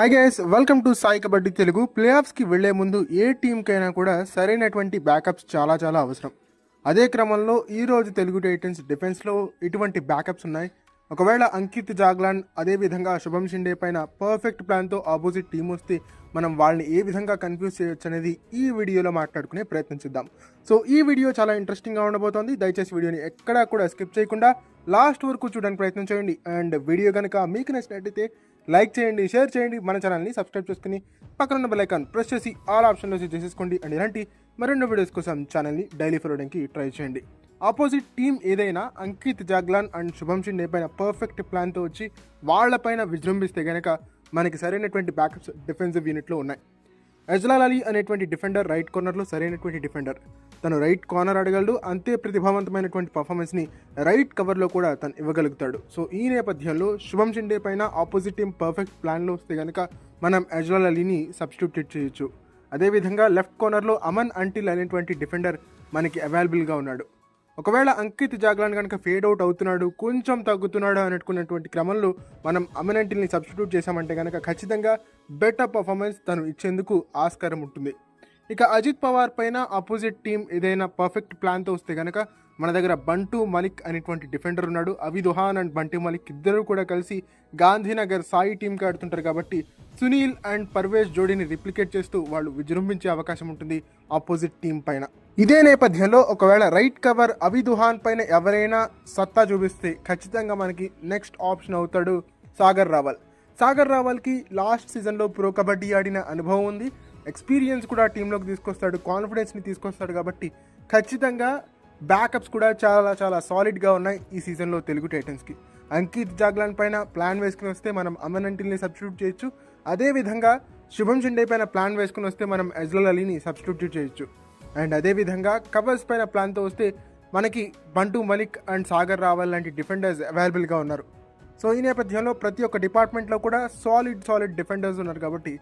Hi guys welcome to Sai kabaddi Telugu play ఆఫ్స్కి వెళ్ళే ముందు ఏ టీంకైనా కూడా సరైనటువంటి బ్యాకప్స్ చాలా చాలా అవసరం. అదే క్రమంలో ఈ రోజు తెలుగు టైటన్స్ డిఫెన్స్లో ఇటువంటి బ్యాకప్స్ ఉన్నాయి. ఒకవేళ అంకిత్ జాగ్లాన్ అదే విధంగా శుభం షిండే పైన పర్ఫెక్ట్ ప్లాన్తో ఆపోజిట్ టీం వస్తే మనం వాళ్ళని ఏ విధంగా కన్ఫ్యూజ్ చేయొచ్చు అనేది ఈ వీడియోలో మాట్లాడుకునే ప్రయత్నించిద్దాం సో ఈ వీడియో చాలా ఇంట్రెస్టింగ్గా ఉండబోతోంది. దయచేసి వీడియోని ఎక్కడా కూడా స్కిప్ చేయకుండా లాస్ట్ వరకు చూడడానికి ప్రయత్నం చేయండి. అండ్ వీడియో కనుక మీకు నచ్చినట్టయితే లైక్ చేయండి షేర్ చేయండి. మన ఛానల్ని సబ్స్క్రైబ్ చేసుకుని పక్కన ఉన్న బెల్ ప్రెస్ చేసి ఆల్ ఆప్షన్లో చేసేసుకోండి. అండ్ ఇలాంటి మరెన్నో వీడియోస్ కోసం ఛానల్ని డైలీ ఫాలో అవడానికి ట్రై చేయండి. ఆపోజిట్ టీం ఏదైనా అంకిత్ జాగ్లాన్ అండ్ శుభం షిండే పైన పర్ఫెక్ట్ ప్లాన్తో వచ్చి వాళ్ళపైన విజృంభిస్తే గనక మనకి సరైనటువంటి బ్యాకప్స్ డిఫెన్సివ్ యూనిట్లో ఉన్నాయి. అజ్లాల్ అలీ అనేటువంటి డిఫెండర్ రైట్ కార్నర్లో సరైనటువంటి డిఫెండర్ తను రైట్ కార్నర్ అడగలడు అంతే ప్రతిభావంతమైనటువంటి పర్ఫార్మెన్స్ని రైట్ కవర్లో కూడా తను ఇవ్వగలుగుతాడు. సో ఈ నేపథ్యంలో శుభం షిండే పైన ఆపోజిట్ టీం పర్ఫెక్ట్ ప్లాన్లో వస్తే కనుక మనం అజ్లాల్ అలీని సబ్స్టిట్యూట్ చేయొచ్చు. అదేవిధంగా లెఫ్ట్ కార్నర్లో అమన్ అంటిల్ అనేటువంటి డిఫెండర్ మనకి అవైలబుల్గా ఉన్నాడు. ఒకవేళ అంకిత్ జాగ్లాన్ కనుక ఫేడ్ అవుట్ అవుతున్నాడు కొంచెం తగ్గుతున్నాడు అనుకున్నటువంటి క్రమంలో మనం అమినంటిల్ని సబ్స్టిట్యూట్ చేశామంటే కనుక ఖచ్చితంగా బెటర్ పర్ఫార్మెన్స్ తను ఇచ్చేందుకు ఆస్కారం ఉంటుంది. ఇక అజిత్ పవార్ పైన ఆపోజిట్ టీం ఏదైనా పర్ఫెక్ట్ ప్లాన్తో వస్తే కనుక మన దగ్గర బంటు మలిక్ అనేటువంటి డిఫెండర్ ఉన్నాడు. అవి దుహాన్ అండ్ బంటు మలిక్ ఇద్దరు కూడా కలిసి గాంధీనగర్ సాయి టీంకి ఆడుతుంటారు కాబట్టి సునీల్ అండ్ పర్వేజ్ జోడీని రిప్లికేట్ చేస్తూ వాళ్ళు విజృంభించే అవకాశం ఉంటుంది ఆపోజిట్ టీం పైన. ఇదే నేపథ్యంలో ఒకవేళ రైట్ కవర్ అవి దుహాన్ పైన ఎవరైనా సత్తా చూపిస్తే ఖచ్చితంగా మనకి నెక్స్ట్ ఆప్షన్ అవుతాడు సాగర్ రావల్. సాగర్ రావల్కి లాస్ట్ సీజన్లో ప్రో కబడ్డీ ఆడిన అనుభవం ఉంది. ఎక్స్పీరియన్స్ కూడా టీంలోకి తీసుకొస్తాడు కాన్ఫిడెన్స్ని తీసుకొస్తాడు కాబట్టి ఖచ్చితంగా బ్యాకప్స్ కూడా చాలా చాలా సాలిడ్గా ఉన్నాయి ఈ సీజన్లో తెలుగు టైటన్స్కి అంకిత్ జాగ్లాన్ పైన ప్లాన్ వేసుకుని వస్తే మనం అమన్ అంటిల్ని సబ్స్టిట్యూట్ చేయొచ్చు. అదేవిధంగా శుభం షిండే పైన ప్లాన్ వేసుకుని వస్తే మనం అజ్లల్ అలీని సబ్స్టిట్యూట్ చేయొచ్చు. అండ్ అదేవిధంగా కవర్స్ పైన ప్లాన్తో వస్తే మనకి బంటు మలిక్ అండ్ సాగర్ రావల్ లాంటి డిఫెండర్స్ అవైలబుల్గా ఉన్నారు. సో ఈ నేపథ్యంలో ప్రతి ఒక్క డిపార్ట్మెంట్లో కూడా సాలిడ్ సాలిడ్ డిఫెండర్స్ ఉన్నారు కాబట్టి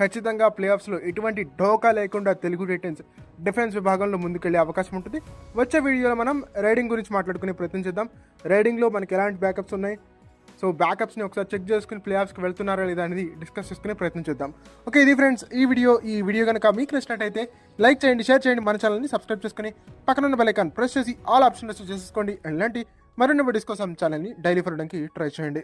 ఖచ్చితంగా ప్లే ఆఫ్స్లో ఎటువంటి ఢోకా లేకుండా తెలుగు టైటన్స్ డిఫెన్స్ విభాగంలో ముందుకెళ్ళే అవకాశం ఉంటుంది. వచ్చే వీడియోలో మనం రైడింగ్ గురించి మాట్లాడుకునే ప్రయత్నం చేద్దాం. రైడింగ్లో మనకి ఎలాంటి బ్యాకప్స్ ఉన్నాయి? సో బ్యాకప్స్ని ఒకసారి చెక్ చేసుకుని ప్లే ఆఫ్స్కి వెళ్తున్నారా లేదా అనేది డిస్కస్ చేసుకునే ప్రయత్నం చేద్దాం. ఓకే ఇది ఫ్రెండ్స్ ఈ వీడియో ఈ వీడియో కనుక మీకు నచ్చినట్టయితే లైక్ చేయండి షేర్ చేయండి మన ఛానల్ని సబ్స్క్రైబ్ చేసుకుని పక్కన ఉన్న బెల్ ప్రెస్ చేసి ఆల్ ఆప్షన్ చేసుకోండి అండ్ ఇలాంటి మరిన్ని వీడియోస్ కోసం ఛానల్ని డైలీ ఫరడానికి ట్రై చేయండి.